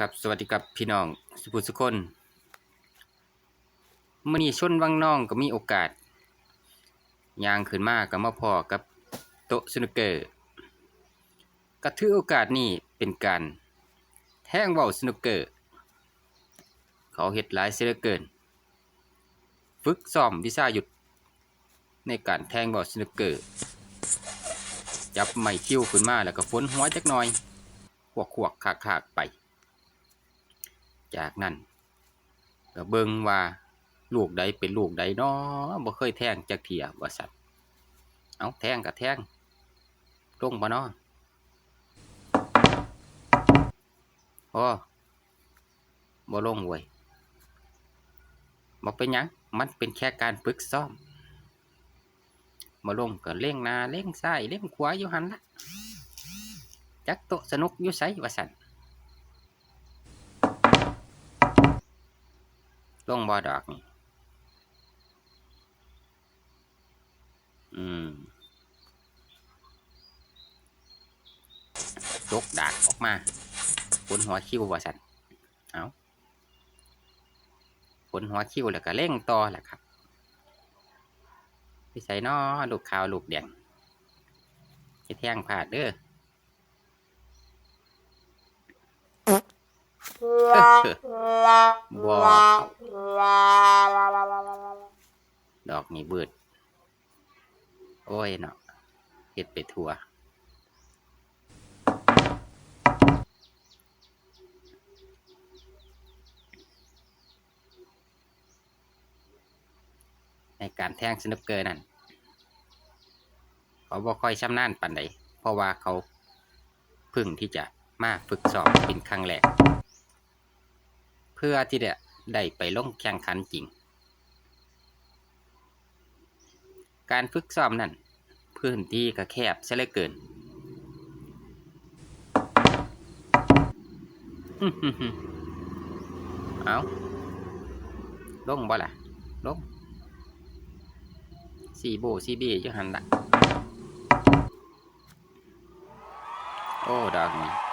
ครับสวัสดีครับพี่น้องสุภุสุคนมื่อนี้ชนวังน้องก็มีโอกาสยางขึ้นมาก็มาพอกับโต๊ะสนุกเกอร์ก็ถือโอกาสนี้เป็นการแท่งเว้าสนุกเกอร์ เขาเฮ็ดหลายเสียเหลือเกิน ฝึกซ้อมวิชาหยุด ในการแทงเว้าสนุกเกอร์จับไม้คิ้วขึ้นมาแล้วก็ฝนหัวจักหน่อยขวกขวกขากขากๆไป จากนั้นก็เบิ่งว่าลูกใดเป็นลูกใดน้อบ่เคยแทงจักเทียว่าสัตว์เอาแทงก็แทงลงบ่น้อพอบ่ลงเว้ยบ่เป็นหยังมันเป็นแค่การฝึกซ้อมบ่ลงก็เล่งหน้าเล่งซ้ายเล่งขวาอยู่หันละจักโตสนุกอยู่ไสว่าซั่น ลงบ่ดอกนี่ อืมตกดากออกมาผลหัวคิ้วว่าสันเอาผลหัวคิ้วแล้วก็เร่งต่อแหละครับพี่ใส่นอลูกขาวลูกแดงจะแท่งผาดเด้อบ่ ดอกนี่เบิดโอ้ยเนาะเฮ็ดไปทั่วในการแทงสนุกเกอร์นั่น เขาบ่ค่อยชำนาญปานใดเพราะว่าเขาเพึ่งที่จะมาฝึกสอบเป็นครั้งแรก เพื่อที่จะ ได้ไปลงแข่งขันจริง การฝึกซ้อมนั่นพื้นที่ก็แคบซะเหลือเกิน เอาลงบ่ล่ะ ลงสีโบสีบีอยู่หันละโอ้ ดอกนี้